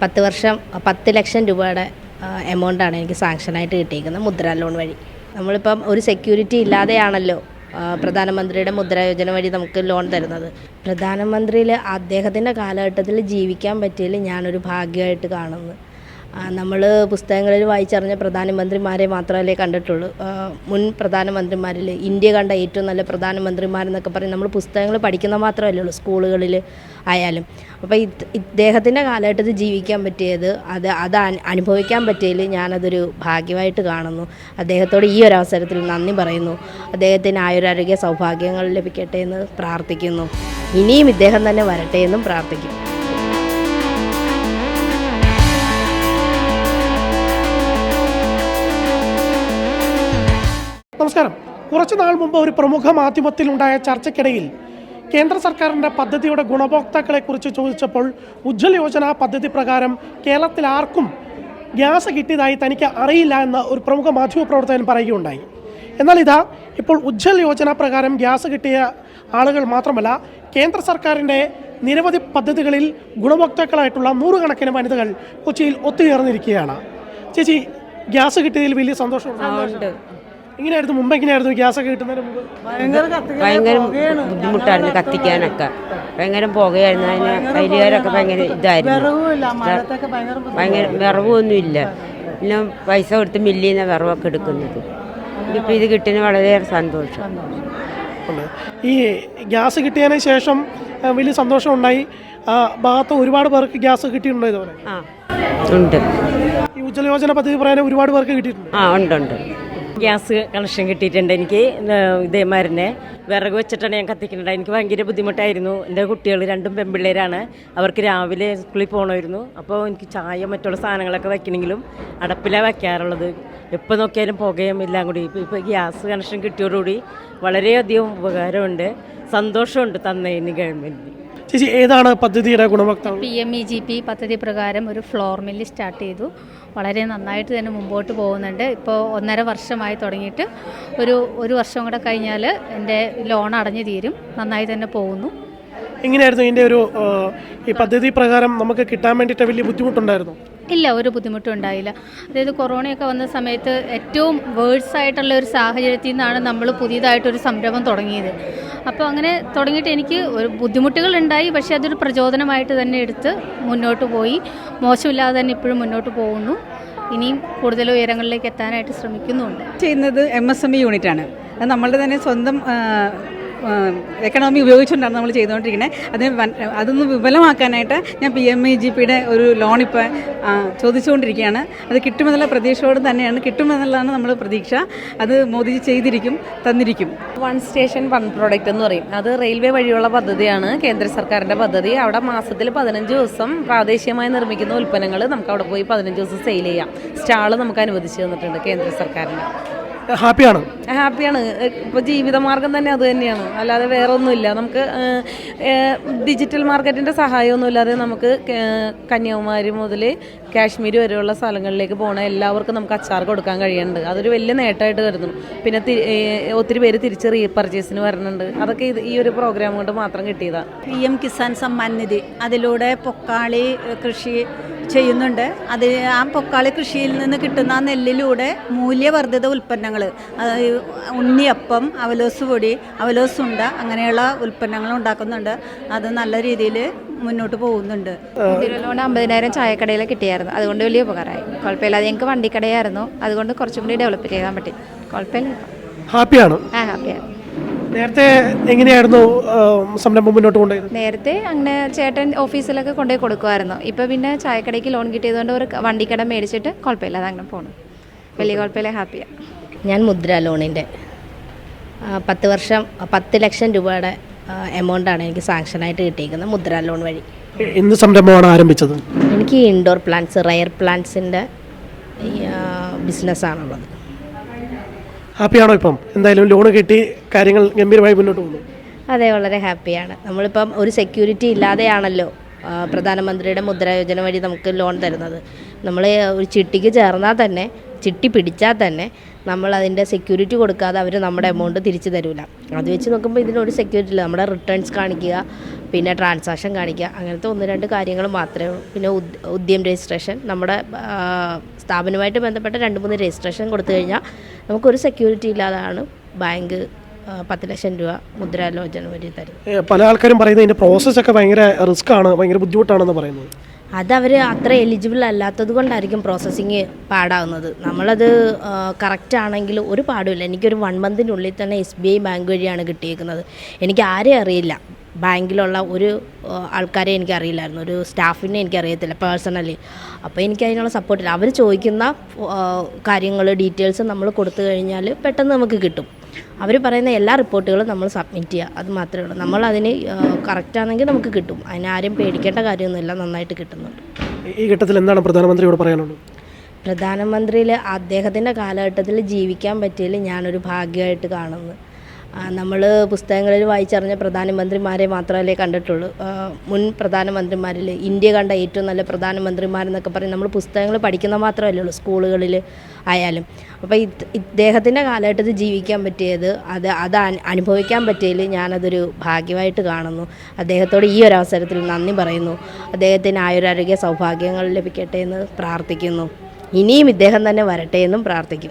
പത്ത് വർഷം പത്ത് ലക്ഷം രൂപയുടെ എമൗണ്ടാണ് എനിക്ക് സാങ്ഷനായിട്ട് കിട്ടിയിരിക്കുന്നത് മുദ്ര ലോൺ വഴി. നമ്മളിപ്പം ഒരു സെക്യൂരിറ്റി ഇല്ലാതെയാണല്ലോ പ്രധാനമന്ത്രിയുടെ മുദ്ര യോജന വഴി നമുക്ക് ലോൺ തരുന്നത്. പ്രധാനമന്ത്രിയിൽ അദ്ദേഹത്തിന്റെ കാലഘട്ടത്തിൽ ജീവിക്കാൻ പറ്റിയതിൽ ഞാനൊരു ഭാഗ്യമായിട്ട് കാണുന്നു. നമ്മൾ പുസ്തകങ്ങളിൽ വായിച്ചറിഞ്ഞ പ്രധാനമന്ത്രിമാരെ മാത്രമല്ലേ കണ്ടിട്ടുള്ളൂ. മുൻ പ്രധാനമന്ത്രിമാരിൽ ഇന്ത്യ കണ്ട ഏറ്റവും നല്ല പ്രധാനമന്ത്രിമാരെന്നൊക്കെ പറയും നമ്മൾ പുസ്തകങ്ങൾ പഠിക്കുന്ന മാത്രമല്ലേ ഉള്ളൂ സ്കൂളുകളിൽ ആയാലും. അപ്പോൾ ഇദ്ദേഹത്തിന്റെ കാലഘട്ടത്തിൽ ജീവിക്കാൻ പറ്റിയത് അത് അത് അനു- അനുഭവിക്കാൻ പറ്റിയതിൽ ഞാനതൊരു ഭാഗ്യമായിട്ട് കാണുന്നു. അദ്ദേഹത്തോട് ഈ ഒരു അവസരത്തിൽ നന്ദി പറയുന്നു. അദ്ദേഹത്തിന് ആയുരാരോഗ്യ സൗഭാഗ്യങ്ങൾ ലഭിക്കട്ടെ എന്ന് പ്രാർത്ഥിക്കുന്നു. ഇനിയും ഇദ്ദേഹം തന്നെ വരട്ടെ എന്നും പ്രാർത്ഥിക്കും നമസ്കാരം. കുറച്ചു നാൾ മുമ്പ് ഒരു പ്രമുഖ മാധ്യമത്തിലുണ്ടായ ചർച്ചയ്ക്കിടയിൽ കേന്ദ്ര സർക്കാരിന്റെ പദ്ധതിയുടെ ഗുണഭോക്താക്കളെക്കുറിച്ച് ചോദിച്ചപ്പോൾ ഉജ്ജ്വൽ യോജന പദ്ധതി പ്രകാരം കേരളത്തിൽ ആർക്കും ഗ്യാസ് കിട്ടിയതായി തനിക്ക് അറിയില്ല എന്ന് ഒരു പ്രമുഖ മാധ്യമപ്രവർത്തകൻ പറയുകയുണ്ടായി. എന്നാൽ ഇതാ ഇപ്പോൾ ഉജ്ജ്വൽ യോജന പ്രകാരം ഗ്യാസ് കിട്ടിയ ആളുകൾ മാത്രമല്ല കേന്ദ്ര സർക്കാരിന്റെ നിരവധി പദ്ധതികളിൽ ഗുണഭോക്താക്കളായിട്ടുള്ള നൂറുകണക്കിന് വനിതകൾ കൊച്ചിയിൽ ഒത്തുചേർന്നിരിക്കുകയാണ്. ചേച്ചി ഗ്യാസ് കിട്ടിയതിൽ വലിയ സന്തോഷമുണ്ട്. എങ്ങനെയായിരുന്നു മുമ്പ് എങ്ങനെയായിരുന്നു ഗ്യാസ് ഒക്കെ കിട്ടുന്നതിന് മുമ്പ്? ഭയങ്കര ബുദ്ധിമുട്ടായിരുന്നു കത്തിക്കാനൊക്കെ. ഭയങ്കര പുകയായിരുന്നു. അതിന് അരികാരൊക്കെ ഭയങ്കര ഇതായിരുന്നു. ഭയങ്കര വിറവൊന്നും ഇല്ല പിന്നെ പൈസ കൊടുത്ത് മില്ലിൽ നിന്ന് വിറവൊക്കെ എടുക്കുന്നത്. ഇപ്പം ഇത് കിട്ടുന്ന വളരെയേറെ സന്തോഷം. ഈ ഗ്യാസ് കിട്ടിയതിന് ശേഷം വലിയ സന്തോഷം ഉണ്ടായി ഭാഗത്ത് ഒരുപാട് പേർക്ക് ഗ്യാസ് കിട്ടിയിട്ടുണ്ടോ ഇതുപോലെ. ഉണ്ട്. ഈ ഉജ്ജ്വല യോജന പദ്ധതി പറയാൻ ഒരുപാട് പേർക്ക് കിട്ടിയിട്ടുണ്ട്. ആ ഉണ്ട് ഉണ്ട്. ഗ്യാസ് കണക്ഷൻ കിട്ടിയിട്ടുണ്ട് എനിക്ക് ഇതേമാരനെ വിറക് വെച്ചിട്ടാണ് ഞാൻ കത്തിക്കുന്നത്. എനിക്ക് ഭയങ്കര ബുദ്ധിമുട്ടായിരുന്നു. എന്റെ കുട്ടികൾ രണ്ടും പെൺപിള്ളേരാണ്. അവർക്ക് രാവിലെ സ്കൂളിൽ പോകണമായിരുന്നു അപ്പോൾ എനിക്ക് ചായ മറ്റുള്ള സാധനങ്ങളൊക്കെ വയ്ക്കണമെങ്കിലും അടപ്പിലാണ് വയ്ക്കാറുള്ളത്. എപ്പോൾ നോക്കിയാലും പുകയും എല്ലാം കൂടി. ഇപ്പോൾ ഗ്യാസ് കണക്ഷൻ കിട്ടിയോടുകൂടി വളരെയധികം ഉപകാരമുണ്ട്. സന്തോഷമുണ്ട് തന്നതിന് ഗവൺമെന്റിന്. ചേച്ചി ഏതാണ് പദ്ധതിയുടെ ഗുണഭോക്താവ്? P M E G P പദ്ധതി പ്രകാരം ഒരു ഫ്ലോർ മില്ല് സ്റ്റാർട്ട് ചെയ്തു. വളരെ നന്നായിട്ട് തന്നെ മുമ്പോട്ട് പോകുന്നുണ്ട്. ഇപ്പോൾ ഒന്നര വർഷമായി തുടങ്ങിയിട്ട് ഒരു ഒരു വർഷം കൂടെ കഴിഞ്ഞാൽ എന്റെ ലോൺ അടഞ്ഞു തീരും. നന്നായി തന്നെ പോകുന്നു. എങ്ങനെയായിരുന്നു ഇതിന്റെ ഒരു ഈ പദ്ധതി പ്രകാരം നമുക്ക് കിട്ടാൻ വേണ്ടിയിട്ട് വലിയ ബുദ്ധിമുട്ടുണ്ടായിരുന്നു? ഇല്ല ഒരു ബുദ്ധിമുട്ടും ഉണ്ടായില്ല. അതായത് കൊറോണയൊക്കെ വന്ന സമയത്ത് ഏറ്റവും വേഴ്സ് ആയിട്ടുള്ള ഒരു സാഹചര്യത്തിൽ നിന്നാണ് നമ്മൾ പുതിയതായിട്ടൊരു സംരംഭം തുടങ്ങിയത്. അപ്പോൾ അങ്ങനെ തുടങ്ങിയിട്ട് എനിക്ക് ഒരു ബുദ്ധിമുട്ടുകൾ ഉണ്ടായി പക്ഷേ അതൊരു പ്രചോദനമായിട്ട് തന്നെ എടുത്ത് മുന്നോട്ട് പോയി. മോശമില്ലാതെ തന്നെ ഇപ്പോഴും മുന്നോട്ട് പോകുന്നു. ഇനിയും കൂടുതൽ ഉയരങ്ങളിലേക്ക് എത്താനായിട്ട് ശ്രമിക്കുന്നുണ്ട്. ചെയ്യുന്നത് M S M E unit ആണ്. അത് നമ്മളുടെ തന്നെ സ്വന്തം എക്കണോമി ഉപയോഗിച്ചുകൊണ്ടാണ് നമ്മൾ ചെയ്തുകൊണ്ടിരിക്കുന്നത് അത് അതൊന്ന് വിപുലമാക്കാനായിട്ട് ഞാൻ പി എം ഇ ജി പിയുടെ ഒരു ലോൺ ഇപ്പോൾ ചോദിച്ചുകൊണ്ടിരിക്കുകയാണ്. അത് കിട്ടുമെന്നുള്ള പ്രതീക്ഷയോട് തന്നെയാണ്. കിട്ടുമെന്നുള്ളതാണ് നമ്മൾ പ്രതീക്ഷ. അത് മോദിജി ചെയ്തിരിക്കും തന്നിരിക്കും. വൺ സ്റ്റേഷൻ വൺ പ്രോഡക്റ്റ് എന്ന് പറയും. അത് റെയിൽവേ വഴിയുള്ള പദ്ധതിയാണ് കേന്ദ്ര സർക്കാരിന്റെ പദ്ധതി. അവിടെ മാസത്തിൽ പതിനഞ്ച് ദിവസം പ്രാദേശികമായി നിർമ്മിക്കുന്ന ഉൽപ്പന്നങ്ങൾ നമുക്ക് അവിടെ പോയി പതിനഞ്ച് ദിവസം സെയിൽ ചെയ്യാം. സ്റ്റാൾ നമുക്ക് അനുവദിച്ചു തന്നിട്ടുണ്ട് കേന്ദ്ര സർക്കാരിന്റെ ഹാപ്പിയാണ്. ഹാപ്പിയാണ്. ഇപ്പോൾ ജീവിതമാർഗം തന്നെ അത് തന്നെയാണ്. അല്ലാതെ വേറെ ഒന്നുമില്ല നമുക്ക് ഡിജിറ്റൽ മാർക്കറ്റിന്റെ മാർക്കറ്റിന്റെ സഹായമൊന്നുമില്ലാതെ നമുക്ക് കന്യാകുമാരി മുതൽ കാശ്മീർ വരെയുള്ള സ്ഥലങ്ങളിലേക്ക് പോകണ എല്ലാവർക്കും നമുക്ക് അച്ചാർ കൊടുക്കാൻ കഴിയുന്നുണ്ട്. അതൊരു വലിയ നേട്ടമായിട്ട് കരുതുന്നു. പിന്നെ ഒത്തിരി പേര് തിരിച്ച് റീപർച്ചേസിന് വരുന്നുണ്ട്. അതൊക്കെ ഇത് ഈ ഒരു പ്രോഗ്രാം കൊണ്ട് മാത്രം കിട്ടിയതാണ് പി എം കിസാൻ സമ്മാൻ നിധി. അതിലൂടെ പൊക്കാളി കൃഷി ചെയ്യുന്നുണ്ട്. അത് ആ പൊക്കാളി കൃഷിയിൽ നിന്ന് കിട്ടുന്ന നെല്ലിലൂടെ മൂല്യവർദ്ധിത ഉൽപ്പന്നങ്ങൾ ഉണ്ണിയപ്പം അവലോസ് പൊടി അവലോസ് ഉണ്ട അങ്ങനെയുള്ള ഉൽപ്പന്നങ്ങൾ ഉണ്ടാക്കുന്നുണ്ട്. അത് നല്ല രീതിയിൽ മുന്നോട്ട് പോകുന്നുണ്ട്. അമ്പതിനായിരം ചായക്കടയിൽ കിട്ടിയായിരുന്നു. അതുകൊണ്ട് വലിയ ഉപകാരമായി. കുഴപ്പമില്ലാതെ ഞങ്ങൾക്ക് വണ്ടിക്കടയായിരുന്നു. അതുകൊണ്ട് കുറച്ചും കൂടി ഡെവലപ്പ് ചെയ്യാൻ പറ്റി കുഴപ്പമില്ല. ഹാപ്പിയാണ് ആ ഹാപ്പിയാണ് നേരത്തെ എങ്ങനെയായിരുന്നു സംരംഭം മുന്നോട്ട് കൊണ്ടുപോയത്? നേരത്തെ അങ്ങനെ ചേട്ടൻ ഓഫീസിലൊക്കെ കൊണ്ടുപോയി കൊടുക്കുമായിരുന്നു. ഇപ്പോൾ പിന്നെ ചായക്കടയ്ക്ക് ലോൺ കിട്ടിയതുകൊണ്ട് ഒരു വണ്ടിക്കട മേടിച്ചിട്ട് കുഴപ്പമില്ലാതെ അങ്ങനെ പോകണം വലിയ കുഴപ്പമില്ല ഹാപ്പിയാ. ഞാൻ മുദ്ര ലോണിന്റെ പത്ത് വർഷം പത്ത് ലക്ഷം രൂപയുടെ എമൗണ്ടാണ് എനിക്ക് സാങ്ഷനായിട്ട് കിട്ടിയിരിക്കുന്നത് മുദ്ര ലോൺ വഴി. എന്ത് സംരംഭമാണ് ആരംഭിച്ചത്? എനിക്ക് ഇൻഡോർ പ്ലാന്റ്സ് റയർ പ്ലാന്റ്സിന്റെ ബിസിനസ്സാണുള്ളത് ഹാപ്പിയാണോ ഇപ്പം? എന്തായാലും ലോൺ കിട്ടി കാര്യങ്ങൾ ഗംഭീരമായി മുന്നോട്ട് പോകുന്നു. അതെ വളരെ ഹാപ്പിയാണ്. നമ്മളിപ്പം ഒരു സെക്യൂരിറ്റി ഇല്ലാതെയാണല്ലോ പ്രധാനമന്ത്രിയുടെ മുദ്ര യോജന വഴി നമുക്ക് ലോൺ തരുന്നത്. നമ്മൾ ഒരു ചിട്ടിക്ക് ചേർന്നാൽ തന്നെ ചിട്ടി പിടിച്ചാൽ തന്നെ നമ്മൾ അതിന്റെ സെക്യൂരിറ്റി കൊടുക്കാതെ അവർ നമ്മുടെ എമൗണ്ട് തിരിച്ചു തരില്ല അത് വെച്ച് നോക്കുമ്പോൾ ഇതിനൊരു സെക്യൂരിറ്റി ഇല്ല. നമ്മുടെ റിട്ടേൺസ് കാണിക്കുക പിന്നെ ട്രാൻസാക്ഷൻ കാണിക്കുക അങ്ങനത്തെ ഒന്ന് രണ്ട് കാര്യങ്ങൾ മാത്രമേ ഉള്ളൂ. പിന്നെ ഉദ്യം രജിസ്ട്രേഷൻ നമ്മുടെ സ്ഥാപനവുമായിട്ട് ബന്ധപ്പെട്ട രണ്ട് മൂന്ന് രജിസ്ട്രേഷൻ കൊടുത്തു കഴിഞ്ഞാൽ നമുക്കൊരു സെക്യൂരിറ്റി ഇല്ലാതാണ് ബാങ്ക് പത്ത് ലക്ഷം രൂപ മുദ്രാലോചന വഴി തരും പല ആൾക്കാരും പറയുന്നത് ഇതിന്റെ പ്രോസസ്സൊക്കെ ഭയങ്കര റിസ്ക് ആണ് ഭയങ്കര ബുദ്ധിമുട്ടാണെന്ന് പറയുന്നത്. അതവർ അത്ര എലിജിബിൾ അല്ലാത്തത് കൊണ്ടായിരിക്കും പ്രോസസ്സിങ് പാടാവുന്നത്. നമ്മളത് കറക്റ്റ് ആണെങ്കിൽ ഒരു പാടുമില്ല. എനിക്കൊരു വൺ മന്തിനുള്ളിൽ തന്നെ എസ് ബി ഐ ബാങ്ക് വഴിയാണ് കിട്ടിയേക്കുന്നത്. എനിക്ക് ആരെയും അറിയില്ല. ബാങ്കിലുള്ള ഒരു ആൾക്കാരെ എനിക്കറിയില്ലായിരുന്നു. ഒരു സ്റ്റാഫിനെ എനിക്കറിയത്തില്ല പേഴ്സണലി. അപ്പോൾ എനിക്ക് അതിനുള്ള സപ്പോർട്ടില്ല അവർ ചോദിക്കുന്ന കാര്യങ്ങൾ ഡീറ്റെയിൽസ് നമ്മൾ കൊടുത്തു കഴിഞ്ഞാൽ പെട്ടെന്ന് നമുക്ക് കിട്ടും. അവർ പറയുന്ന എല്ലാ റിപ്പോർട്ടുകളും നമ്മൾ സബ്മിറ്റ് ചെയ്യുക അത് മാത്രമേ ഉള്ളൂ. നമ്മൾ അതിന് കറക്റ്റാണെങ്കിൽ നമുക്ക് കിട്ടും. അതിന് ആരും പേടിക്കേണ്ട കാര്യമൊന്നുമില്ല. നന്നായിട്ട് കിട്ടുന്നുണ്ട്. ഈ ഘട്ടത്തിൽ എന്താണ് പ്രധാനമന്ത്രിയോട് പറയാനുള്ളത്? പ്രധാനമന്ത്രിയിൽ അദ്ദേഹത്തിന്റെ കാലഘട്ടത്തിൽ ജീവിക്കാൻ പറ്റിയതിൽ ഞാനൊരു ഭാഗ്യമായിട്ട് കാണുന്നു. നമ്മൾ പുസ്തകങ്ങളിൽ വായിച്ചറിഞ്ഞ പ്രധാനമന്ത്രിമാരെ മാത്രമല്ലേ കണ്ടിട്ടുള്ളൂ. മുൻ പ്രധാനമന്ത്രിമാരിൽ ഇന്ത്യ കണ്ട ഏറ്റവും നല്ല പ്രധാനമന്ത്രിമാരെന്നൊക്കെ പറയും നമ്മൾ പുസ്തകങ്ങൾ പഠിക്കുന്ന മാത്രമല്ലേ ഉള്ളൂ സ്കൂളുകളിൽ ആയാലും. അപ്പോൾ ഇദ്ദേഹത്തിന്റെ കാലഘട്ടത്തിൽ ജീവിക്കാൻ പറ്റിയത് അത് അത് അനു- അനുഭവിക്കാൻ പറ്റിയതിൽ ഞാനതൊരു ഭാഗ്യമായിട്ട് കാണുന്നു. അദ്ദേഹത്തോട് ഈ ഒരു അവസരത്തിൽ നന്ദി പറയുന്നു. അദ്ദേഹത്തിന് ആയുരാരോഗ്യ സൗഭാഗ്യങ്ങൾ ലഭിക്കട്ടെ എന്ന് പ്രാർത്ഥിക്കുന്നു. ഇനിയും ഇദ്ദേഹം തന്നെ വരട്ടെ എന്നും പ്രാർത്ഥിക്കും